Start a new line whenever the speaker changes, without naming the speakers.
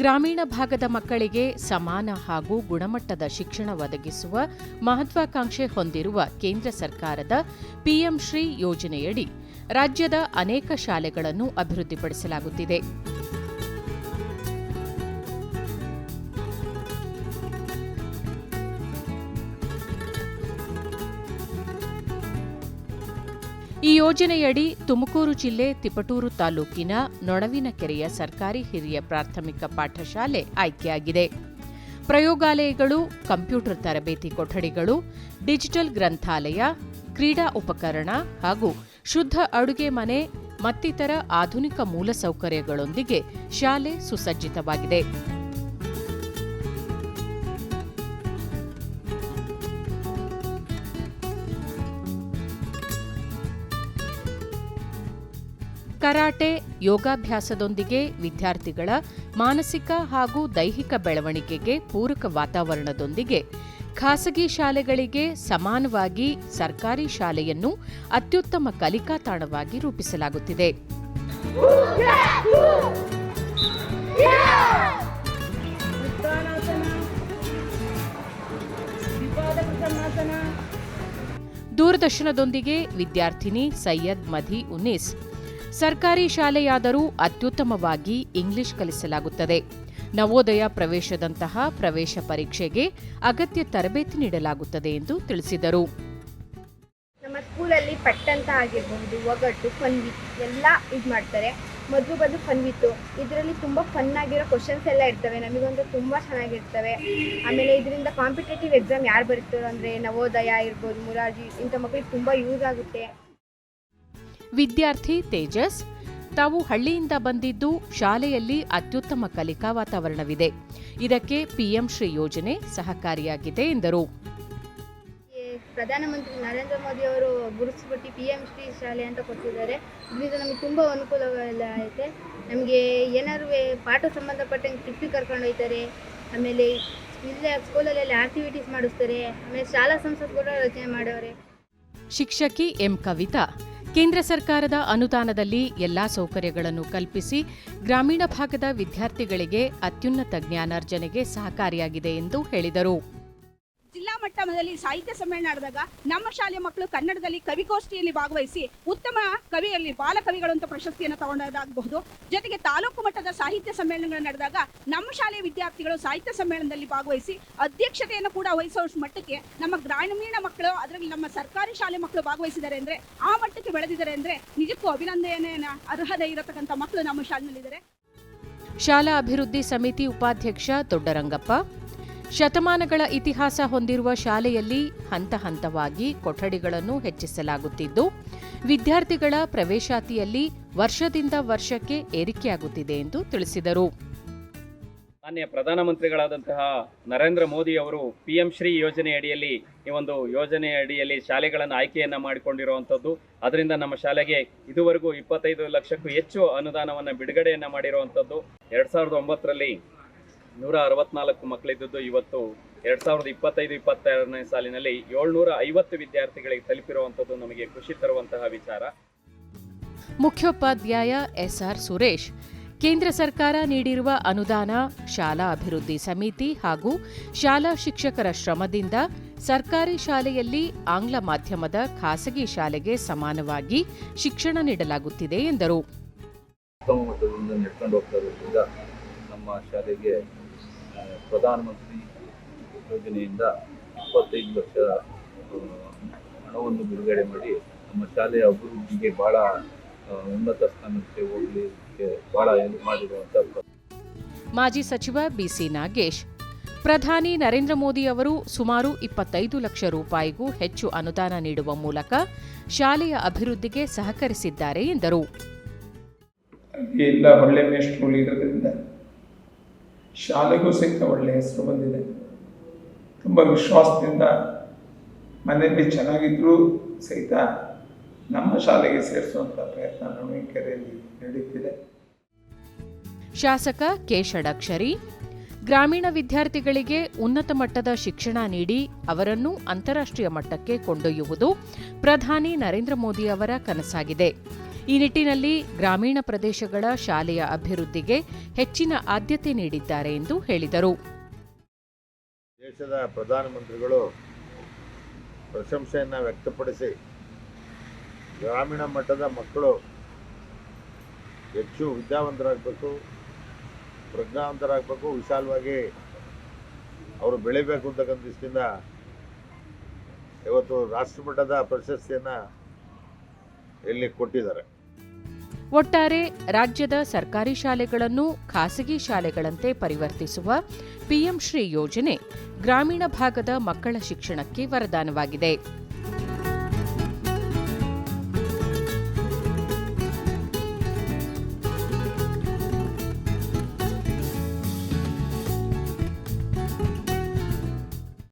ಗ್ರಾಮೀಣ ಭಾಗದ ಮಕ್ಕಳಿಗೆ ಸಮಾನ ಹಾಗೂ ಗುಣಮಟ್ಟದ ಶಿಕ್ಷಣ ಒದಗಿಸುವ ಮಹತ್ವಾಕಾಂಕ್ಷೆ ಹೊಂದಿರುವ ಕೇಂದ್ರ ಸರ್ಕಾರದ ಪಿಎಂ ಶ್ರೀ ಯೋಜನೆಯಡಿ ರಾಜ್ಯದ ಅನೇಕ ಶಾಲೆಗಳನ್ನು ಅಭಿವೃದ್ಧಿಪಡಿಸಲಾಗುತ್ತಿದೆ. ಈ ಯೋಜನೆಯಡಿ ತುಮಕೂರು ಜಿಲ್ಲೆ ತಿಪಟೂರು ತಾಲೂಕಿನ ನೊಣವಿನಕೆರೆಯ ಸರ್ಕಾರಿ ಹಿರಿಯ ಪ್ರಾಥಮಿಕ ಪಾಠಶಾಲೆ ಆಯ್ಕೆಯಾಗಿದೆ. ಪ್ರಯೋಗಾಲಯಗಳು, ಕಂಪ್ಯೂಟರ್ ತರಬೇತಿ ಕೊಠಡಿಗಳು, ಡಿಜಿಟಲ್ ಗ್ರಂಥಾಲಯ, ಕ್ರೀಡಾ ಉಪಕರಣ ಹಾಗೂ ಶುದ್ಧ ಅಡುಗೆ ಮನೆ ಮತ್ತಿತರ ಆಧುನಿಕ ಮೂಲಸೌಕರ್ಯಗಳೊಂದಿಗೆ ಶಾಲೆ ಸುಸಜ್ಜಿತವಾಗಿದೆ. ಕರಾಟೆ, ಯೋಗಾಭ್ಯಾಸದೊಂದಿಗೆ ವಿದ್ಯಾರ್ಥಿಗಳ ಮಾನಸಿಕ ಹಾಗೂ ದೈಹಿಕ ಬೆಳವಣಿಗೆಗೆ ಪೂರಕ ವಾತಾವರಣದೊಂದಿಗೆ ಖಾಸಗಿ ಶಾಲೆಗಳಿಗೆ ಸಮಾನವಾಗಿ ಸರ್ಕಾರಿ ಶಾಲೆಯನ್ನು ಅತ್ಯುತ್ತಮ ಕಲಿಕಾ ತಾಣವಾಗಿ ರೂಪಿಸಲಾಗುತ್ತಿದೆ. ದೂರದರ್ಶನದೊಂದಿಗೆ ವಿದ್ಯಾರ್ಥಿನಿ ಸೈಯದ್ ಮಧಿ ಉನ್ನಿಸ್ ಸರ್ಕಾರಿ ಶಾಲೆಯಾದರೂ ಅತ್ಯುತ್ತಮವಾಗಿ ಇಂಗ್ಲಿಷ್ ಕಲಿಸಲಾಗುತ್ತದೆ. ನವೋದಯ ಪ್ರವೇಶದಂತಹ ಪ್ರವೇಶ ಪರೀಕ್ಷೆಗೆ ಅಗತ್ಯ ತರಬೇತಿ ನೀಡಲಾಗುತ್ತದೆ ಎಂದು ತಿಳಿಸಿದರು.
ನಮ್ಮ ಸ್ಕೂಲಲ್ಲಿ ಪಟ್ಟಂತ ಆಗಿರಬಹುದು ಒಗಟ್ಟು ಫನ್ವಿತ್ ಎಲ್ಲ ಇದು ಮಾಡ್ತಾರೆ. ಮೊದಲು ಬಂದು ಫನ್ವಿತ್ತು ಇದರಲ್ಲಿ ತುಂಬ ಫನ್ ಆಗಿರೋ ಕ್ವಶನ್ಸ್ ಎಲ್ಲ ಇರ್ತವೆ. ನಮಗಂತೂ ತುಂಬ ಚೆನ್ನಾಗಿರ್ತವೆ. ಆಮೇಲೆ ಇದರಿಂದ ಕಾಂಪಿಟೇಟಿವ್ ಎಕ್ಸಾಮ್ ಯಾರು ಬರೀತಾರೋ ಅಂದರೆ ನವೋದಯ ಇರ್ಬೋದು, ಮುರಾರ್ಜಿ, ಇಂಥ ಮಕ್ಕಳಿಗೆ ತುಂಬ ಯೂಸ್ ಆಗುತ್ತೆ.
ವಿದ್ಯಾರ್ಥಿ ತೇಜಸ್ ತಾವು ಹಳ್ಳಿಯಿಂದ ಬಂದಿದ್ದು ಶಾಲೆಯಲ್ಲಿ ಅತ್ಯುತ್ತಮ ಕಲಿಕಾ ವಾತಾವರಣವಿದೆ. ಇದಕ್ಕೆ ಪಿಎಂ ಶ್ರೀ ಯೋಜನೆ ಸಹಕಾರಿಯಾಗಿದೆ ಎಂದರು.
ಪ್ರಧಾನಮಂತ್ರಿ ನರೇಂದ್ರ ಮೋದಿ ಅವರು ಗುರುತಿಸ್ಬಿಟ್ಟು ಪಿ ಎಂ ಶ್ರೀ ಶಾಲೆ ಅಂತ ಕೊಟ್ಟಿದ್ದಾರೆ. ಇದರಿಂದ ನಮಗೆ ತುಂಬ ಅನುಕೂಲಗಳೆಲ್ಲ ಐತೆ. ನಮಗೆ ಏನಾದ್ರು ಪಾಠ ಸಂಬಂಧಪಟ್ಟಂಗೆ ಟ್ರಿಪ್ಪಿಗೆ ಕರ್ಕೊಂಡು ಹೋಗ್ತಾರೆ. ಆಮೇಲೆ ಇಲ್ಲೇ ಸ್ಕೂಲಲ್ಲೆಲ್ಲ ಆಕ್ಟಿವಿಟೀಸ್ ಮಾಡಿಸ್ತಾರೆ. ಆಮೇಲೆ ಶಾಲಾ ಸಂಸತ್ ಕೂಡ ರಚನೆ ಮಾಡವ್ರೆ
ಶಿಕ್ಷಕಿ ಎಂ ಕವಿತಾ ಕೇಂದ್ರ ಸರ್ಕಾರದ ಅನುದಾನದಲ್ಲಿ ಎಲ್ಲಾ ಸೌಕರ್ಯಗಳನ್ನು ಕಲ್ಪಿಸಿ ಗ್ರಾಮೀಣ ಭಾಗದ ವಿದ್ಯಾರ್ಥಿಗಳಿಗೆ ಅತ್ಯುನ್ನತ ಜ್ಞಾನಾರ್ಜನೆಗೆ ಸಹಕಾರಿಯಾಗಿದೆ ಎಂದು ಹೇಳಿದರು.
ಮಟ್ಟದಲ್ಲಿ ಸಾಹಿತ್ಯ ಸಮ್ಮೇಳನ ನಡೆದಾಗ ನಮ್ಮ ಶಾಲೆಯ ಮಕ್ಕಳು ಕನ್ನಡದಲ್ಲಿ ಕವಿಗೋಷ್ಠಿಯಲ್ಲಿ ಭಾಗವಹಿಸಿ ಉತ್ತಮ ಕವಿಯಲ್ಲಿ ಬಾಲ ಕವಿಗಳು ಅಂತ ಪ್ರಶಸ್ತಿಯನ್ನು ತಗೊಂಡಾಗಬಹುದು. ಜೊತೆಗೆ ತಾಲೂಕು ಮಟ್ಟದ ಸಾಹಿತ್ಯ ಸಮ್ಮೇಳನಗಳು ನಡೆದಾಗ ನಮ್ಮ ಶಾಲೆಯ ವಿದ್ಯಾರ್ಥಿಗಳು ಸಾಹಿತ್ಯ ಸಮ್ಮೇಳನದಲ್ಲಿ ಭಾಗವಹಿಸಿ ಅಧ್ಯಕ್ಷತೆಯನ್ನು ಕೂಡ ವಹಿಸೋ ಮಟ್ಟಕ್ಕೆ ನಮ್ಮ ಗ್ರಾಮೀಣ ಮಕ್ಕಳು, ಅದರಲ್ಲಿ ನಮ್ಮ ಸರ್ಕಾರಿ ಶಾಲೆ ಮಕ್ಕಳು ಭಾಗವಹಿಸಿದ್ದಾರೆ ಅಂದ್ರೆ ಆ ಮಟ್ಟಕ್ಕೆ ಬೆಳೆದಿದ್ದಾರೆ ಅಂದ್ರೆ ನಿಜಕ್ಕೂ ಅಭಿನಂದನೆಯ ಅರ್ಹತೆ ಇರತಕ್ಕಂಥ ಮಕ್ಕಳು ನಮ್ಮ ಶಾಲೆಯಲ್ಲಿದ್ದಾರೆ.
ಶಾಲಾ ಅಭಿವೃದ್ಧಿ ಸಮಿತಿ ಉಪಾಧ್ಯಕ್ಷ ದೊಡ್ಡರಂಗಪ್ಪ ಶತಮಾನಗಳ ಇತಿಹಾಸ ಹೊಂದಿರುವ ಶಾಲೆಯಲ್ಲಿ ಹಂತ ಹಂತವಾಗಿ ಕೊಠಡಿಗಳನ್ನು ಹೆಚ್ಚಿಸಲಾಗುತ್ತಿದ್ದು, ವಿದ್ಯಾರ್ಥಿಗಳ ಪ್ರವೇಶಾತಿಯಲ್ಲಿ ವರ್ಷದಿಂದ ವರ್ಷಕ್ಕೆ ಏರಿಕೆಯಾಗುತ್ತಿದೆ ಎಂದು ತಿಳಿಸಿದರು.
ಮಾನ್ಯ ಪ್ರಧಾನಮಂತ್ರಿಗಳಾದಂತಹ ನರೇಂದ್ರ ಮೋದಿ ಅವರು ಪಿ ಎಂ ಶ್ರೀ ಯೋಜನೆ ಅಡಿಯಲ್ಲಿ ಈ ಒಂದು ಯೋಜನೆ ಅಡಿಯಲ್ಲಿ ಶಾಲೆಗಳನ್ನು ಆಯ್ಕೆಯನ್ನು ಮಾಡಿಕೊಂಡಿರುವಂಥದ್ದು. ಅದರಿಂದ ನಮ್ಮ ಶಾಲೆಗೆ ಇದುವರೆಗೂ ಇಪ್ಪತ್ತೈದು ಲಕ್ಷಕ್ಕೂ ಹೆಚ್ಚು ಅನುದಾನವನ್ನು ಬಿಡುಗಡೆಯನ್ನು ಮಾಡಿರುವಂಥದ್ದು. ಎರಡು ಸಾವಿರದ ಒಂಬತ್ತರಲ್ಲಿ ನೂರ ಅರವತ್ನಾಲ್ಕು ಮಕ್ಕಳಿದ್ದದ್ದು ಇವತ್ತು ಎರಡ್ ಸಾವಿರದ ಇಪ್ಪತ್ತೈದು ಇಪ್ಪತ್ತೆರಡನೇ ಸಾಲಿನಲ್ಲಿ ಏಳ್ನೂರ ಐವತ್ತು ವಿದ್ಯಾರ್ಥಿಗಳಿಗೆ ತಲುಪಿರುವಂಥದ್ದು ನಮಗೆ ಖುಷಿ ತರುವಂತಹ ವಿಚಾರ.
ಮುಖ್ಯೋಪಾಧ್ಯಾಯ ಎಸ್ಆರ್ ಸುರೇಶ್ ಕೇಂದ್ರ ಸರ್ಕಾರ ನೀಡಿರುವ ಅನುದಾನ ಶಾಲಾ ಅಭಿವೃದ್ಧಿ ಸಮಿತಿ ಹಾಗೂ ಶಾಲಾ ಶಿಕ್ಷಕರ ಶ್ರಮದಿಂದ ಸರ್ಕಾರಿ ಶಾಲೆಯಲ್ಲಿ ಆಂಗ್ಲ ಮಾಧ್ಯಮದ ಖಾಸಗಿ ಶಾಲೆಗೆ ಸಮಾನವಾಗಿ ಶಿಕ್ಷಣ ನೀಡಲಾಗುತ್ತಿದೆ ಎಂದರು.
ನಮ್ಮ ಶಾಲೆಗೆ ಪ್ರಧಾನಮಂತ್ರಿ ಯೋಜನೆಯಿಂದ ಇಪ್ಪತ್ತೈದು ಲಕ್ಷ ಹಣವನ್ನು ಬಿಡುಗಡೆ ಮಾಡಿ ನಮ್ಮ ಶಾಲೆಯ ಅಭಿವೃದ್ಧಿಗೆ ಬಹಳ ಉನ್ನತ ಸ್ಥಾನಕ್ಕೆ ಹೋಗಲಿಕ್ಕೆ ಭಾಳ ಹೆಲ್ಪ್ ಮಾಡಿರುವಂಥ
ಮಾಜಿ ಸಚಿವ ಬಿಸಿ ನಾಗೇಶ್ ಪ್ರಧಾನಿ ನರೇಂದ್ರ ಮೋದಿ ಅವರು ಸುಮಾರು ಇಪ್ಪತ್ತೈದು ಲಕ್ಷ ರೂಪಾಯಿಗೂ ಹೆಚ್ಚು ಅನುದಾನ ನೀಡುವ ಮೂಲಕ ಶಾಲೆಯ ಅಭಿವೃದ್ಧಿಗೆ ಸಹಕರಿಸಿದ್ದಾರೆ ಎಂದರು.
ಶಾಲೆಗೂ ಸಹಿತ ಒಳ್ಳೆಯ ಹೆಸರು ಬಂದಿದೆ. ತುಂಬ ವಿಶ್ವಾಸದಿಂದ ಮನೆಯಲ್ಲಿ ಚೆನ್ನಾಗಿದ್ದರೂ ಸಹಿತ ನಮ್ಮ ಶಾಲೆಗೆ ಸೇರಿಸುವಂಥ ಪ್ರಯತ್ನ ನವೀಕೆರೆಯಲ್ಲಿ ನಡೀತಿದೆ.
ಶಾಸಕ ಕೆ ಷಡಕ್ಷರಿ, ಗ್ರಾಮೀಣ ವಿದ್ಯಾರ್ಥಿಗಳಿಗೆ ಉನ್ನತ ಮಟ್ಟದ ಶಿಕ್ಷಣ ನೀಡಿ ಅವರನ್ನು ಅಂತಾರಾಷ್ಟ್ರೀಯ ಮಟ್ಟಕ್ಕೆ ಕೊಂಡೊಯ್ಯುವುದು ಪ್ರಧಾನಿ ನರೇಂದ್ರ ಮೋದಿ ಅವರ ಕನಸಾಗಿದೆ. ಈ ನಿಟ್ಟಿನಲ್ಲಿ ಗ್ರಾಮೀಣ ಪ್ರದೇಶಗಳ ಶಾಲೆಯ ಅಭಿವೃದ್ಧಿಗೆ ಹೆಚ್ಚಿನ ಆದ್ಯತೆ ನೀಡಿದ್ದಾರೆ ಎಂದು ಹೇಳಿದರು.
ದೇಶದ ಪ್ರಧಾನಮಂತ್ರಿಗಳು ಪ್ರಶಂಸೆಯನ್ನು ವ್ಯಕ್ತಪಡಿಸಿ ಗ್ರಾಮೀಣ ಮಟ್ಟದ ಮಕ್ಕಳು ಹೆಚ್ಚು ವಿದ್ಯಾವಂತರಾಗಬೇಕು, ಪ್ರಜ್ಞಾವಂತರಾಗಬೇಕು, ವಿಶಾಲವಾಗಿ ಅವರು ಬೆಳಿಬೇಕು ಅಂತಕ್ಕಂಥ ದೃಷ್ಟಿಯಿಂದ ಇವತ್ತು ರಾಷ್ಟ್ರಮಟ್ಟದ ಪ್ರಶಸ್ತಿಯನ್ನು ಇಲ್ಲಿ ಕೊಟ್ಟಿದ್ದಾರೆ?
ಒಟ್ಟಾರೆ ರಾಜ್ಯದ ಸರ್ಕಾರಿ ಶಾಲೆಗಳನ್ನು ಖಾಸಗಿ ಶಾಲೆಗಳಂತೆ ಪರಿವರ್ತಿಸುವ ಪಿಎಂ ಶ್ರೀ ಯೋಜನೆ ಗ್ರಾಮೀಣ ಭಾಗದ ಮಕ್ಕಳ ಶಿಕ್ಷಣಕ್ಕೆ ವರದಾನವಾಗಿದೆ.